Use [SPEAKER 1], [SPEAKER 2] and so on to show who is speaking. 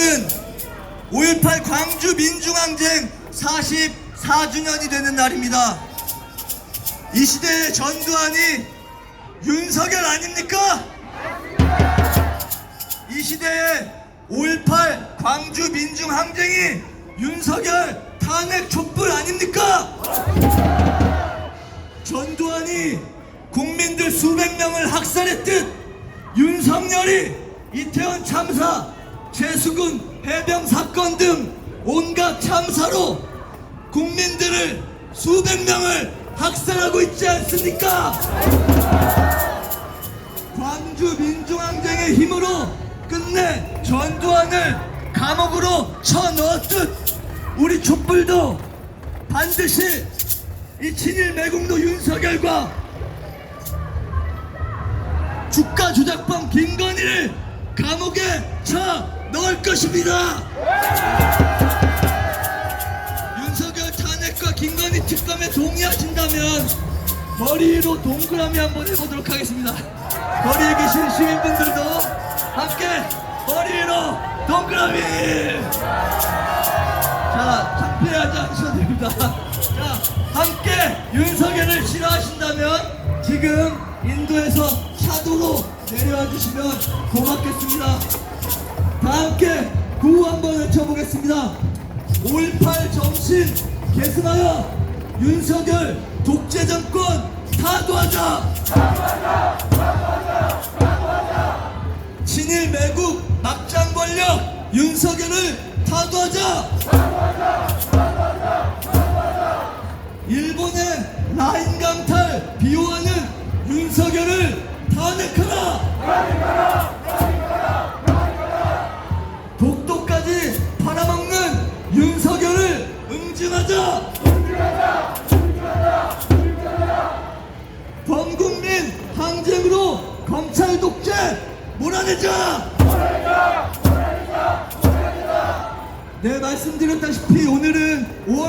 [SPEAKER 1] 5.18 광주 민중항쟁 44주년이 되는 날입니다. 이 시대의 전두환이 윤석열 아닙니까? 이 시대의 5.18 광주 민중항쟁이 윤석열 탄핵 촛불 아닙니까? 전두환이 국민들 수백 명을 학살했듯 윤석열이 이태원 참사, 최수근 해병 사건 등 온갖 참사로 국민들을 수백 명을 학살하고 있지 않습니까? 광주 민중항쟁의 힘으로 끝내 전두환을 감옥으로 쳐넣었듯 우리 촛불도 반드시 이 친일 매국노 윤석열과 주가 조작범 김건희를 감옥에 쳐 넣을 것입니다. 윤석열 탄핵과 김건희 특검에 동의하신다면 머리 위로 동그라미 한번 해보도록 하겠습니다. 거리에 계신 시민분들도 함께 머리 위로 동그라미! 자, 창피하지 않으셔도 됩니다. 자, 함께 윤석열을 싫어하신다면 지금 인도에서 차도로 내려와 주시면 고맙겠습니다. 다 함께 구호 한번 외쳐보겠습니다. 5.18 정신 계승하여 윤석열 독재 정권 타도하자! 친일 매국 막장 권력 윤석열을 타도하자! 일본의 라인 강탈 비호하는 윤석열을 탄핵하라! 독도까지 응징하자! 범국민 항쟁으로 검찰 독재 몰아내자! 네 말씀드렸다시피 오늘은 5월